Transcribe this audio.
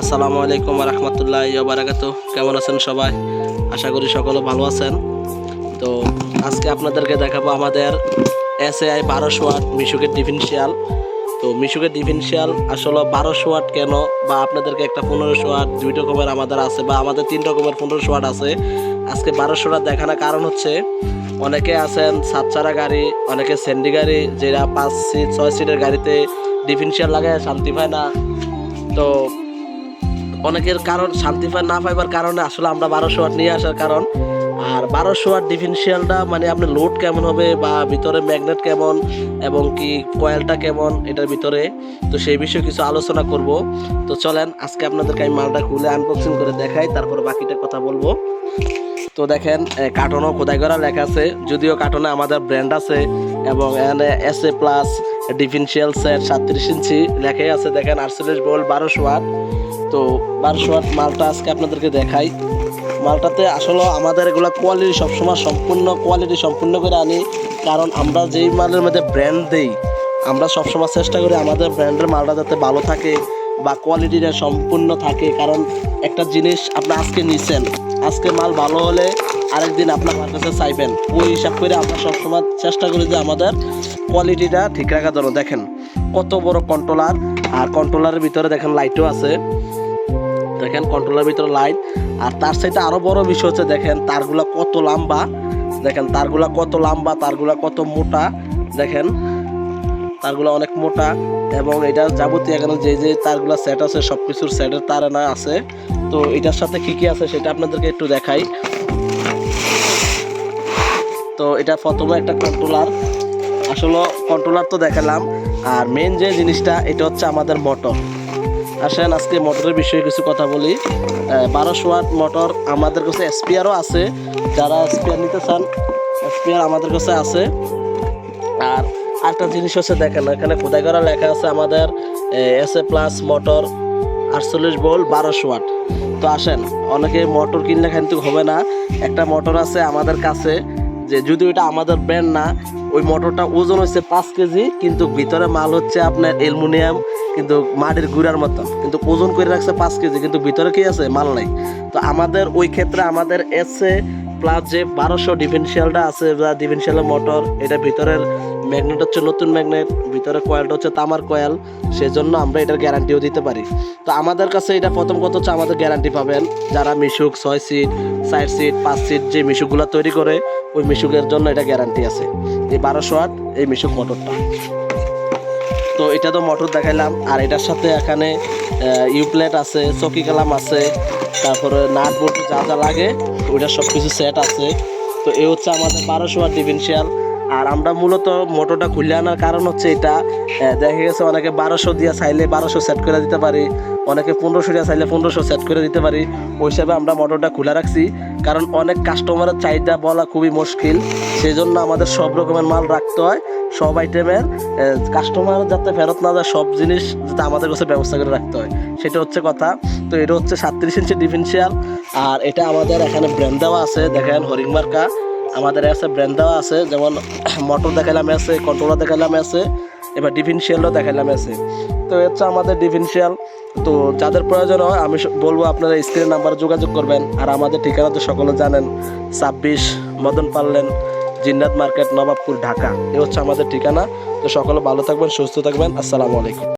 আসসালামু আলাইকুম রহমতুল্লাহ বারাকাতু কেমন আছেন সবাই? আশা করি সকলে ভালো আছেন। তো আজকে আপনাদেরকে দেখাবো আমাদের এস এ আই বারোশো ওয়াট মিশুকের ডিফেন্সিয়াল তো মিশুকের ডিফেন্সিয়াল আসলে বারোশো ওয়াট কেন বা আপনাদেরকে একটা পনেরোশো ওয়াট দুই রকমের আমাদের আছে বা আমাদের তিন রকমের পনেরোশো ওয়াট আছে। আজকে বারোশো ওয়াট দেখানোর কারণ হচ্ছে অনেকে আছেন সাতচারা গাড়ি, অনেকে স্যান্ডি গাড়ি যেটা পাঁচ সিট, ছয় সিটের গাড়িতে ডিফেন্সিয়াল লাগায় শান্তি পায় না। তো অনেকের কারণ, শান্তি না পাইবার কারণে আসলে আমরা বারোশো ওয়াট নিয়ে আসার কারণ। আর বারোশো ওয়াট ডিফেন্সিয়ালটা মানে আপনার লোড কেমন হবে বা ভিতরে ম্যাগনেট কেমন এবং কি কয়েলটা কেমন, এটার ভিতরে। তো সেই বিষয়ে কিছু আলোচনা করব। তো চলেন, আজকে আপনাদেরকে আমি মালটা খুলে আনবক্সিং করে দেখাই, তারপরে বাকিটা কথা বলব। তো দেখেন কার্টনও খোদাই করা লেখা আছে, যদিও কার্টনে আমাদের ব্র্যান্ড আছে এবং S A plus differential set সাতত্রিশ ইঞ্চি লেখাই আছে। দেখেন, আটচল্লিশ বোল্ট বারোশো ওয়াট তো বারোশো মালটা আজকে আপনাদেরকে দেখাই। মালটাতে আসলে আমাদের এগুলো কোয়ালিটি সবসময় সম্পূর্ণ কোয়ালিটি সম্পূর্ণ করে আনি। কারণ আমরা যেই মালের মধ্যে ব্র্যান্ড দেই, আমরা সবসময় চেষ্টা করি আমাদের ব্র্যান্ডের মালটা যাতে ভালো থাকে বা কোয়ালিটিটা সম্পূর্ণ থাকে। কারণ একটা জিনিস আপনি আজকে নিছেন, আজকে মাল ভালো হলে আরেকদিন আপনার কাছে চাইবেন। ওই হিসাব করে আমরা সবসময় চেষ্টা করি যে আমাদের কোয়ালিটিটা ঠিক রাখার জন্য। দেখেন কত বড় কন্ট্রোলার আর কন্ট্রোলারের ভিতরে দেখেন লাইটও আছে। দেখেন কন্ট্রোলার ভিতরে লাইট আর তার সাইডে আরও বড় বিষয় হচ্ছে, দেখেন, তারগুলা কত লম্বা। দেখেন, তারগুলা কত লম্বা, তারগুলা কত মোটা। দেখেন, তারগুলো অনেক মোটা। এবং এটা যাবতীয় এখানে যে যে তারগুলা সেট আছে সব কিছুর সেটের তার না আছে। তো এটার সাথে কি কি আছে সেটা আপনাদেরকে একটু দেখাই। তো এটা প্রথমে একটা কন্ট্রোলার আসলে কন্ট্রোলার তো দেখালাম। আর মেন যে জিনিসটা, এটা হচ্ছে আমাদের মোটর আসেন আজকে মোটরের বিষয়ে কিছু কথা বলি। বারোশো ওয়াট মোটর আমাদের কাছে স্পিয়ারও আছে। যারা স্পিয়ার নিতে চান, স্পিয়ার আমাদের কাছে আছে। আর একটা জিনিস হচ্ছে, দেখেন, এখানে খোদাই করা লেখা আছে আমাদের এস এ প্লাস মোটর আটচল্লিশ বোল বারোশো ওয়াট তো আসেন, অনেকে মোটর কিনলে কিন্তু হবে না। একটা মোটর আছে আমাদের কাছে, যে যদি ওইটা আমাদের ব্র্যান্ড না ওই মোটরটা ওজন হচ্ছে পাঁচ কেজি, কিন্তু ভিতরে মাল হচ্ছে আপনার অ্যালুমিনিয়াম, কিন্তু মাটির গুড়ার মতন কিন্তু ওজন করে রাখছে পাঁচ কেজি, কিন্তু ভিতরে কি আছে? মাল নাই। তো আমাদের ওই ক্ষেত্রে আমাদের এসে প্লাস যে বারোশো ডিফেন্সিয়ালটা আছে বা ডিফেন্সিয়ালের মোটর এটা ভিতরের ম্যাগনেট হচ্ছে নতুন ম্যাগনেট ভিতরে কয়েলটা হচ্ছে তামার কয়েল সেজন্য আমরা এটার গ্যারান্টিও দিতে পারি। তো আমাদের কাছে এটা প্রথম কথা হচ্ছে আমাদের গ্যারান্টি পাবেন। যারা মিশুক ছয় সিট চার সিট পাঁচ সিট যে মিশুকগুলো তৈরি করে, ওই মিশুকের জন্য এটা গ্যারান্টি আছে। এই বারোশো আট, এই মিশুক মোটরটা তো এটা তো মোটর দেখাইলাম। আর এটার সাথে এখানে ইউপ্লেট আছে, চকি কালাম আছে তারপরে নাট বোল্ট যা যা লাগে, ওইটা সব কিছু সেট আছে। তো এই হচ্ছে আমাদের বারোশো ওয়াট ডিফেন্সিয়াল আর আমরা মূলত মোটরটা খুলে আনার কারণ হচ্ছে এটা দেখা গেছে অনেকে বারোশো দিয়ে চাইলে বারোশো সেট করে দিতে পারি, অনেকে পনেরোশো দিয়ে চাইলে পনেরোশো সেট করে দিতে পারি। ওই হিসাবে আমরা মোটরটা খুলে রাখছি, কারণ অনেক কাস্টমারের চাহিদা বলা খুবই মুশকিল। সেই জন্য আমাদের সব রকমের মাল রাখতে হয়, সব আইটেমের কাস্টমার যাতে ফেরত না যায় সব জিনিস যাতে আমাদের কাছে ব্যবস্থা করে রাখতে হয়। সেটা হচ্ছে কথা। তো এটা হচ্ছে সাতত্রিশ ইঞ্চি ডিফেন্সিয়াল, আর এটা আমাদের এখানে ব্র্যান্ড দেওয়া আছে, দেখেন হরিং মার্কা। আমাদের আছে ব্র্যান্ড দেওয়া আছে, যেমন মোটর দেখালাম আছে কন্ট্রোলার দেখালাম আছে, এবার ডিফেন্সিয়ালও দেখালাম আছে। তো হচ্ছে আমাদের ডিফেন্সিয়াল। তো যাদের প্রয়োজন হয়, আমি বলব আপনারা স্ক্রিন নাম্বারে যোগাযোগ করবেন, আর আমাদের ঠিকানা তো সকলে জানেন, ছাব্বিশ মদন পারলেন, জিন্নাত মার্কেট, নবাবপুর, ঢাকা। এ হচ্ছে আমাদের ঠিকানা। তো সকলে ভালো থাকবেন, সুস্থ থাকবেন। আসসালামু আলাইকুম।